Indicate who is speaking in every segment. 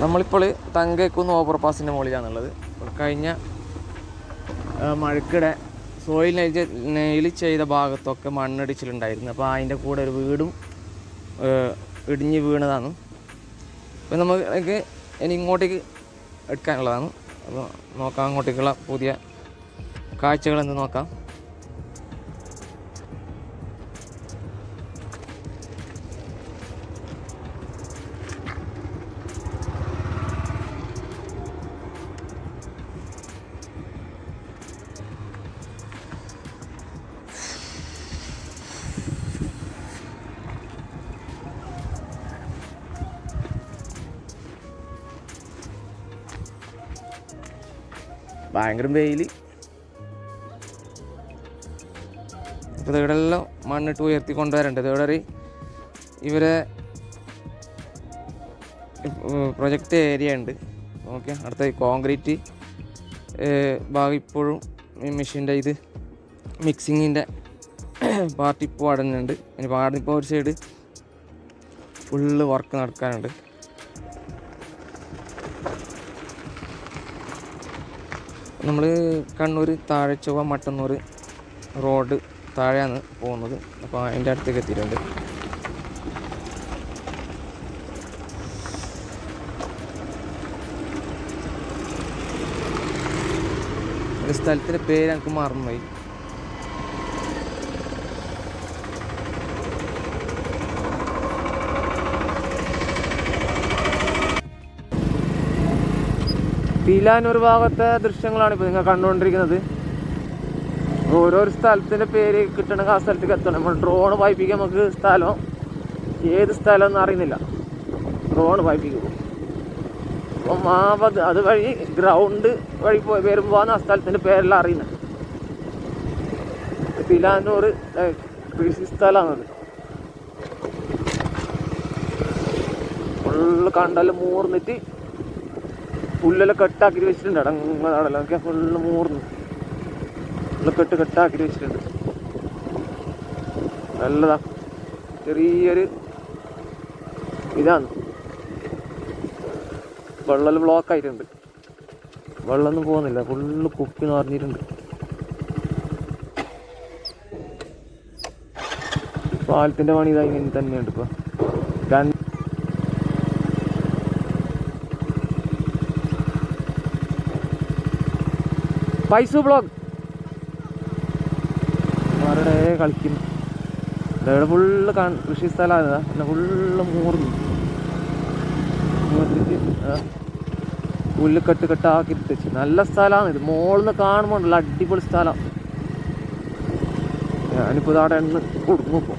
Speaker 1: നമ്മളിപ്പോൾ തങ്കക്കുന്ന് ഓവർ പാസിന്റെ മുകളിലാണുള്ളത് കഴിഞ്ഞ മഴക്കിടെ soil nail ചെയ്ത ഭാഗത്തൊക്കെ മണ്ണടിച്ചിലുണ്ടായിരുന്നു. അപ്പോൾ അതിന്റെ കൂടെ ഒരു വീടും ഇടിഞ്ഞ് വീണതാണ്. അപ്പോൾ നമുക്ക് ഇനി ഇങ്ങോട്ടേക്ക് എടുക്കാനുള്ളതാണ്. അപ്പോൾ നോക്കാം അങ്ങോട്ടേക്കുള്ള പുതിയ കാഴ്ചകളെന്ന് നോക്കാം. ഭയങ്കര വെയിൽ അപ്പോൾ ഇവിടെ എല്ലാം മണ്ണിട്ട് ഉയർത്തി കൊണ്ടുവരേണ്ടത് ഇവിടെ ഇവരെ പ്രൊജക്റ്റ് ഏരിയ ഉണ്ട്. ഓക്കെ അടുത്ത കോൺക്രീറ്റ് ഭാഗം ഇപ്പോഴും ഈ മെഷീന്റെ ഇത് മിക്സിങ്ങിന്റെ പാർട്ടി ഇപ്പോൾ അടഞ്ഞുണ്ട് ഇനി പാടിപ്പോൾ ഒരു സൈഡ് ഫുള്ള് വർക്ക് നടക്കാനുണ്ട്. നമ്മൾ കണ്ണൂർ താഴെച്ചൊവ്വ മട്ടന്നൂർ റോഡ് താഴെയാണ് പോകുന്നത്. അപ്പോൾ അതിന്റെ അടുത്തേക്ക് എത്തിയിട്ടുണ്ട്. സ്ഥലത്തിന്റെ പേര് എനിക്ക് മറന്നുപോയി. പീലാനൂർ ഭാഗത്തെ ദൃശ്യങ്ങളാണ് ഇപ്പോൾ നിങ്ങൾ കണ്ടുകൊണ്ടിരിക്കുന്നത്. ഓരോരോ സ്ഥലത്തിന്റെ പേര് കിട്ടണമെങ്കിൽ ആ സ്ഥലത്തേക്ക് എത്തണം. നമ്മൾ ഡ്രോൺ വായിപ്പിക്കാൻ നമുക്ക് സ്ഥലം ഏത് സ്ഥലം എന്ന് അറിയുന്നില്ല. ഡ്രോൺ വായിപ്പിക്കും. അപ്പം ആ പത് അത് വഴി ഗ്രൗണ്ട് വഴി പോയി വരുമ്പോൾ ആ സ്ഥലത്തിന്റെ പേരെല്ലാം അറിയുന്നത്. തിലാനൂർ കൃഷി സ്ഥലമാണത് ഫുള്ള് കണ്ടെല്ലാം മൂർന്നിട്ട് പുല്ലെല്ലാം കെട്ടാക്കി വെച്ചിട്ടുണ്ട്. അടങ്ങാടല്ലോ ഒക്കെ ഫുള്ള് മൂർന്ന്. ഫുള്ള് കെട്ട് കെട്ടാക്കി വെച്ചിട്ടുണ്ട്. നല്ലതാ. ചെറിയൊരു ഇതാണ്. വെള്ളം ബ്ലോക്ക് ആയിട്ടുണ്ട്. വെള്ളമൊന്നും പോകുന്നില്ല. ഫുള്ള് കുപ്പി നിറഞ്ഞിട്ടുണ്ട്. പാലത്തിന്റെ പണി ഇതായി തന്നെയുണ്ട് ഇപ്പൊ. രണ്ട് പൈസ ബ്ലോഗ് അവരുടെ കളിക്കുന്നു ഇവിടെ ഫുള്ള് കൃഷി സ്ഥലമാണ്. പിന്നെ ഫുള്ള് മൂർന്നു. പുല്ല് കെട്ട് കെട്ടാക്കി തെച്ച് നല്ല സ്ഥലമാണ് ഇത്. മോളിൽ നിന്ന് കാണുമ്പോൾ നല്ല അടിപൊളി സ്ഥലം. ഞാനിപ്പോൾ ഇതാടെ എണ്ണ കൊടുക്കും ഇപ്പോൾ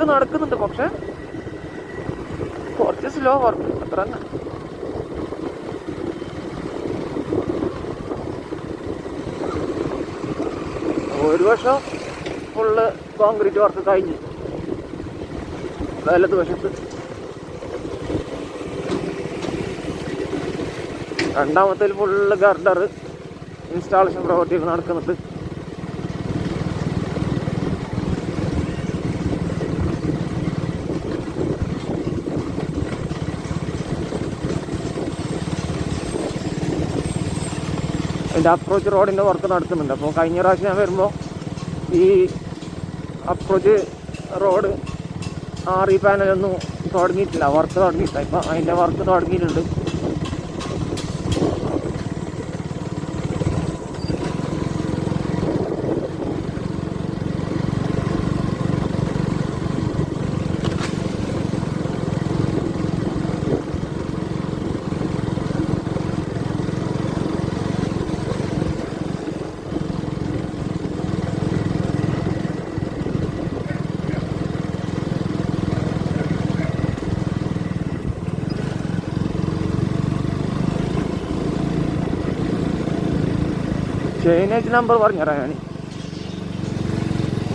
Speaker 1: വർക്ക് നടക്കുന്നുണ്ട് പക്ഷെ കുറച്ച് സ്ലോ വർക്ക് അത്ര തന്നെ. ഒരു വർഷം ഫുള്ള് കോൺക്രീറ്റ് വർക്ക് കഴിഞ്ഞു വലത് വശത്ത്. രണ്ടാമത്തെ ഫുള്ള് ഗർഡർ ഇൻസ്റ്റാളേഷൻ പ്രവർത്തികൾ നടക്കുന്നുണ്ട്. അതിന്റെ അപ്രോച്ച് റോഡിന്റെ വർക്ക് നടത്തുന്നുണ്ട് അപ്പോൾ കഴിഞ്ഞ പ്രാവശ്യം ഞാൻ വരുമ്പോൾ ഈ അപ്രോച്ച് റോഡ് ആറി പാനലൊന്നും തുടങ്ങിയിട്ടില്ല. വർക്ക് തുടങ്ങിയിട്ടില്ല. ഇപ്പം അതിന്റെ വർക്ക് തുടങ്ങിയിട്ടുണ്ട്. ചെയിനേജ് നമ്പർ പറഞ്ഞുതരാം ഞാൻ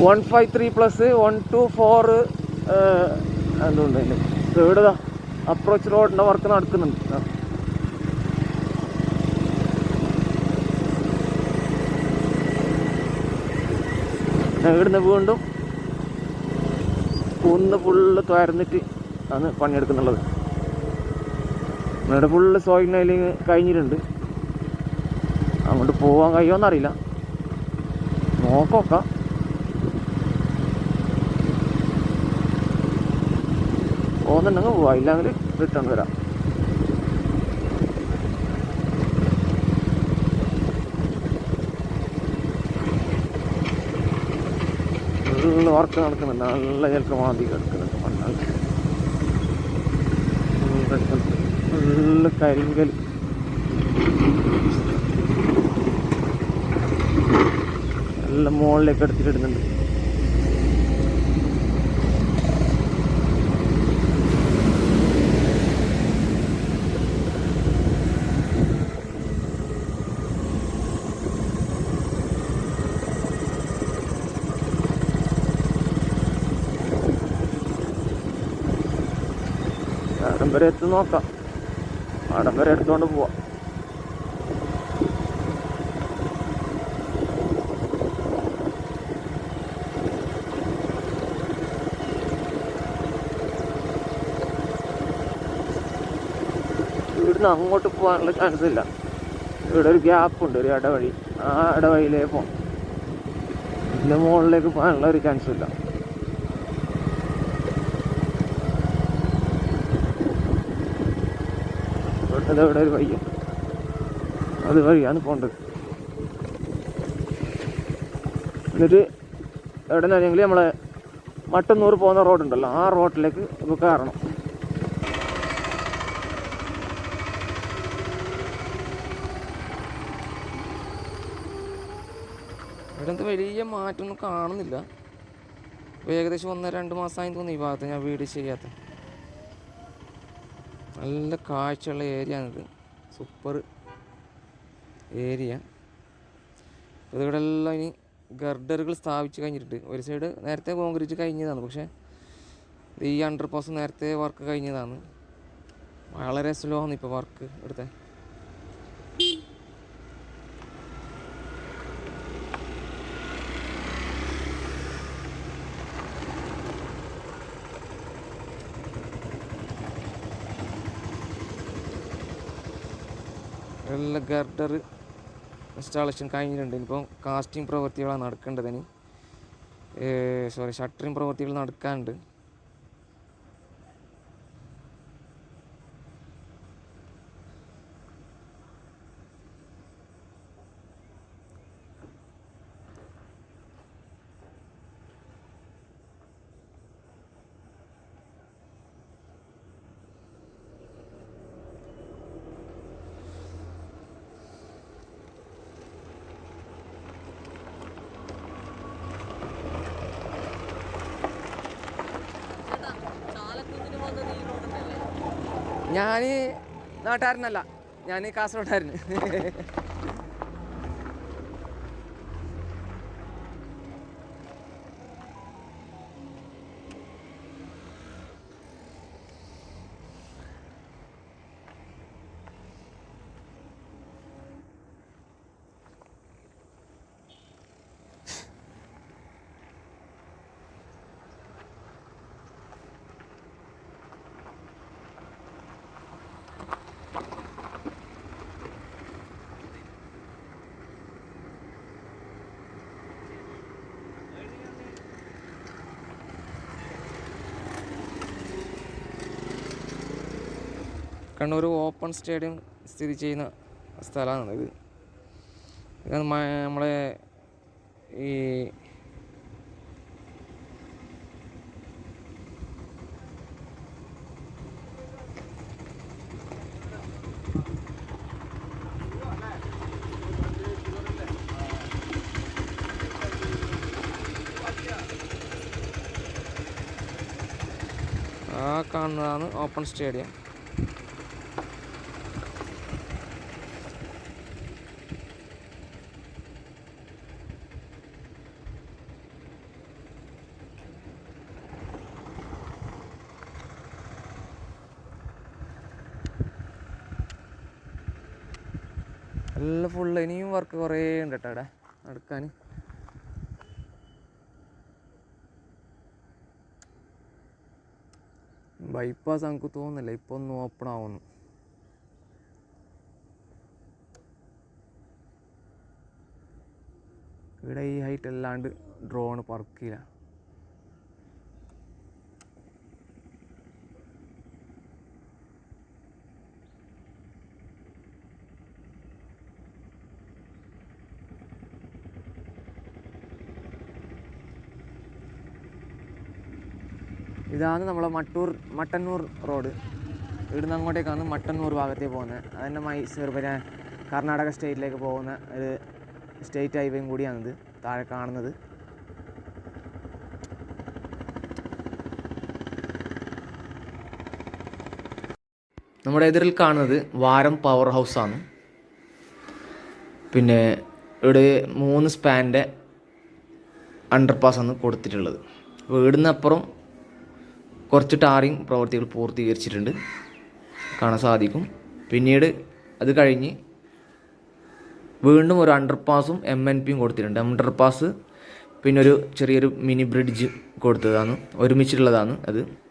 Speaker 1: one five three plus one two four എന്തുണ്ട് അതിന്റെ തേർഡതാ അപ്രോച്ച് റോഡിന്റെ വർക്ക് നടക്കുന്നുണ്ട്. ഇവിടുന്ന് വീണ്ടും കുന്ന് ഫുള്ള് തുരന്നിട്ട് ആണ് പണിയെടുക്കുന്നുള്ളത്. ഇവിടെ ഫുള്ള് സോയിൽ നൈലിങ് കഴിഞ്ഞിട്ടുണ്ട്. അങ്ങോട്ട് പോവാൻ കഴിയുമെന്നറിയില്ല നോക്കൊക്കെ. പോകുന്നുണ്ടെങ്കിൽ പോവാം. ഇല്ലെങ്കിൽ റിട്ടേൺ വരാം. നല്ല വർക്ക് നടക്കുന്നുണ്ട്. നല്ല ചിലക്ക് മാന്തി കിടക്കുന്നുണ്ട് നല്ല കരിങ്കൽ. മുകളിലേക്ക് എടുത്തിട്ടിടുന്നുണ്ട് വരെ എത്തി നോക്കാം. അവിടം വരെ എടുത്തുകൊണ്ട് പോവാം. ഇവിടുന്ന് അങ്ങോട്ട് പോകാനുള്ള ചാൻസ് ഇല്ല. ഇവിടെ ഒരു ഗ്യാപ്പ് ഉണ്ട് ഒരു ഇടവഴി. ആ ഇടവഴിയിലേ പോകാം ഇതിന്റെ മുകളിലേക്ക് പോകാനുള്ള ഒരു ചാൻസ് ഇല്ല. ഇവിടെ ഒരു വഴിയും അത് വഴിയാണ് പോകേണ്ടത്. എന്നിട്ട് എവിടെ നിന്നാണെങ്കിൽ നമ്മളെ മട്ടന്നൂർ പോകുന്ന റോഡുണ്ടല്ലോ ആ റോഡിലേക്ക് നമുക്ക് കയറണം. എന്ത് വലിയ മാറ്റമൊന്നും കാണുന്നില്ല. ഏകദേശം ഒന്നര രണ്ട് മാസമായി തോന്നി ഈ ഭാഗത്ത് ഞാൻ വീട് ചെയ്യാത്ത. നല്ല കാഴ്ചയുള്ള ഏരിയ ആണിത്. സൂപ്പർ ഏരിയ ഇവിടെ എല്ലാം ഇനി ഗർഡറുകൾ സ്ഥാപിച്ച് കഴിഞ്ഞിട്ടുണ്ട്. ഒരു സൈഡ് നേരത്തെ കോൺക്രീറ്റ് കഴിഞ്ഞതാണ് പക്ഷേ ഈ അണ്ടർ പാസ് നേരത്തെ വർക്ക് കഴിഞ്ഞതാണ്. വളരെ സ്ലോ ആണ് ഇപ്പോൾ വർക്ക് ഇവിടുത്തെ എല്ലാ ഗർഡർ ഇൻസ്റ്റാളേഷൻ കഴിഞ്ഞിട്ടുണ്ട്. ഇനിയിപ്പോൾ കാസ്റ്റിംഗ് പ്രവൃത്തികളാണ് നടക്കേണ്ടത് ഇനി. സോറി ഷട്ടറിങ് പ്രവൃത്തികൾ നടക്കാനുണ്ട്. ഞാൻ നാട്ടുകാരനല്ല ഞാൻ കാസർഗോഡായിരുന്നു കണ്ണൂർ ഓപ്പൺ സ്റ്റേഡിയം സ്ഥിതി ചെയ്യുന്ന സ്ഥലമാണ് ഇത്. നമ്മളെ ഈ ആ കാണുന്നതാണ് ഓപ്പൺ സ്റ്റേഡിയം. വർക്ക് കുറേ ഉണ്ട് കേട്ടോ ഇവിടെ നടക്കാൻ ബൈപ്പാസ് നമുക്ക് തോന്നുന്നില്ല. ഇപ്പോൾ ഒന്ന് ഓപ്പൺ ആവുന്നു. ഇവിടെ ഈ ഹൈറ്റ് അല്ലാണ്ട് ഡ്രോൺ പറക്കില്ല ഇതാണ് നമ്മളെ മട്ടൂർ മട്ടന്നൂർ റോഡ്. ഇവിടുന്ന് അങ്ങോട്ടേക്കാണ് മട്ടന്നൂർ ഭാഗത്തേക്ക് പോകുന്നത് അതന്നെ മൈസൂർ പിന്നെ കർണാടക സ്റ്റേറ്റിലേക്ക് പോകുന്ന ഒരു സ്റ്റേറ്റ് ഹൈവേയും കൂടിയാണിത് താഴെ കാണുന്നത്. നമ്മുടെ എതിരിൽ കാണുന്നത് വാരം പവർ ഹൗസാണ്. പിന്നെ ഇവിടെ മൂന്ന് സ്പാന്റെ അണ്ടർപാസ് ആണ് കൊടുത്തിട്ടുള്ളത്. വീടിന് അപ്പുറം കുറച്ച് ടാറിങ് പ്രവൃത്തികൾ പൂർത്തീകരിച്ചിട്ടുണ്ട്. കാണാൻ സാധിക്കും. പിന്നീട് അത് കഴിഞ്ഞ് വീണ്ടും ഒരു അണ്ടർപാസും എം എൻ പിയും കൊടുത്തിട്ടുണ്ട്. അണ്ടർപാസ് പിന്നെ ഒരു ചെറിയൊരു മിനി ബ്രിഡ്ജ് കൊടുത്തതാണ്. ഒരുമിച്ചിട്ടുള്ളതാണ് അത്.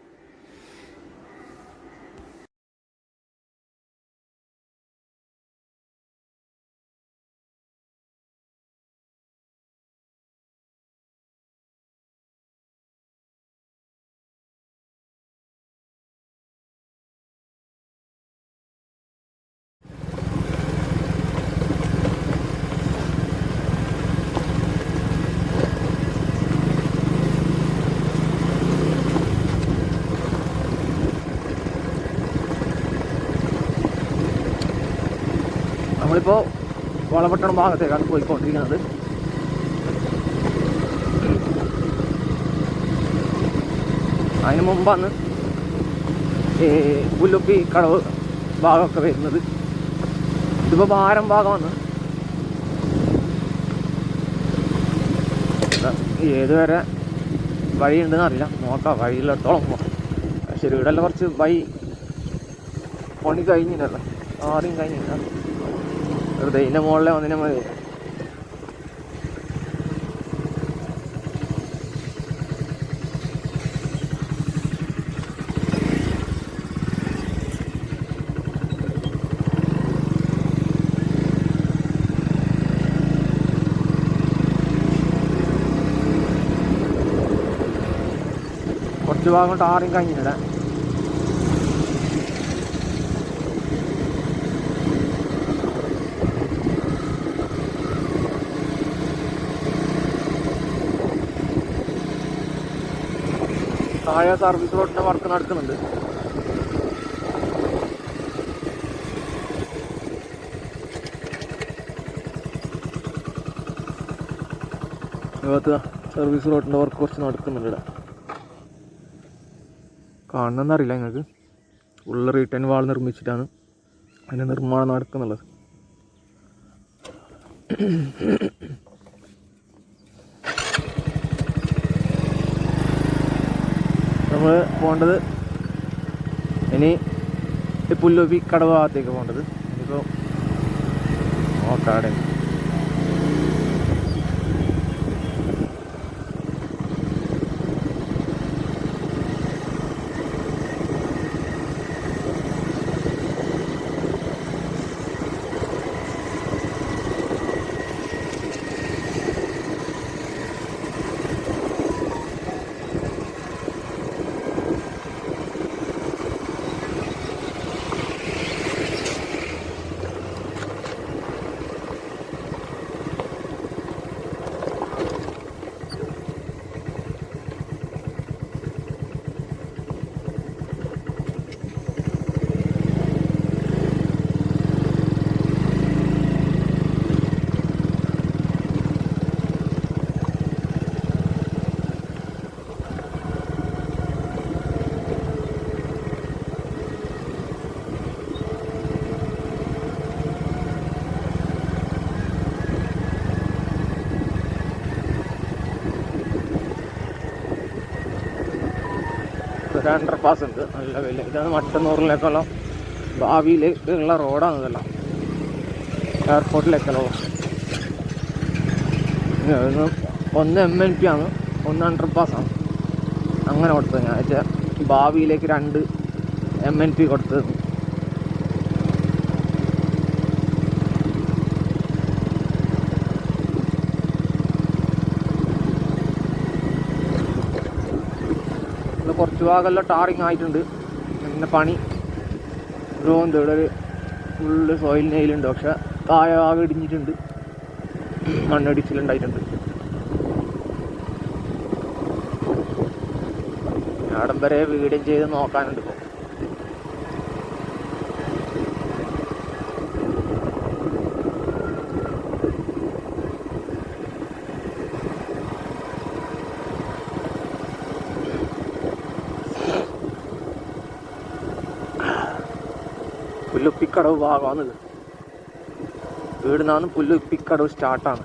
Speaker 1: നമ്മളിപ്പോൾ വളപട്ടണം ഭാഗത്തേക്കാണ് പോയിക്കൊണ്ടിരിക്കുന്നത്. അതിന് മുമ്പാണ് ഈ പുല്ലുപ്പി കടവ് ഭാഗമൊക്കെ വരുന്നത്. ഇതിപ്പോൾ ഭാരം ഭാഗമാണ്. ഏതുവരെ വഴിയുണ്ടെന്ന് അറിയില്ല. നോക്കാം വഴിയിലെത്തോളം പോകാം ശരി ഇവിടെ കുറച്ച് വൈ പണി കഴിഞ്ഞില്ലല്ലോ. ആദ്യം കഴിഞ്ഞില്ല. വെറുതെ. ഇതിന്റെ മുകളിലെ ഒന്നിനെ മതി. കുറച്ച് ഭാഗം ടാറിങ് കഴിഞ്ഞില്ല? താഴെ സർവീസ് റോഡിന്റെ വർക്ക് നടക്കുന്നുണ്ട്. സർവീസ് റോഡിന്റെ വർക്ക് കുറച്ച് നടക്കുന്നുണ്ട് ഇവിടെ കാണുന്നറിയില്ല നിങ്ങൾക്ക്. ഉള്ള റീട്ടേൺ വാൾ നിർമ്മിച്ചിട്ടാണ് അതിന്റെ നിർമ്മാണം നടക്കുന്നുള്ളത്. നമ്മൾ പോകേണ്ടത് ഇനി ഈ പുല്ലുപ്പി കടവ് ഭാഗത്തേക്ക് പോകേണ്ടത്. ഇപ്പോൾ നോക്കാടെ അണ്ടർ പാസ് ഉണ്ട് നല്ല വില ഇതാണ് മട്ടന്നൂറിലേക്കുള്ള ഭാവിയിലേക്കുള്ള റോഡാണ് ഇതെല്ലാം. എയർപോർട്ടിലേക്കുള്ള ഒന്ന് എം എൻ പി ആണ്. ഒന്ന് അണ്ടർ പാസ്സാണ് അങ്ങനെ കൊടുത്തത് ഞാൻ. വെച്ചാൽ ഭാവിയിലേക്ക് രണ്ട് എം എൻ പി കൊടുത്തത്. ഇത് കുറച്ച് ഭാഗമെല്ലാം ടാറിങ് ആയിട്ടുണ്ട്. പിന്നെ പണി. ഗ്രോന്ത് ഇവിടെ ഒരു ഫുള്ള് സോയിൽ നെയിലുണ്ട് പക്ഷെ താഴെ ഭാഗം ഇടിഞ്ഞിട്ടുണ്ട്. മണ്ണിടിച്ചിലുണ്ടായിട്ടുണ്ട്. അവിടം വരെ വീടും ചെയ്ത് നോക്കാനുണ്ട് ഇപ്പോൾ പുല്ലുപ്പിക്കടവ് ഭാഗമാണിത് വീട് നിന്നാണ് പുല്ലുപ്പിക്കടവ് സ്റ്റാർട്ടാണ്.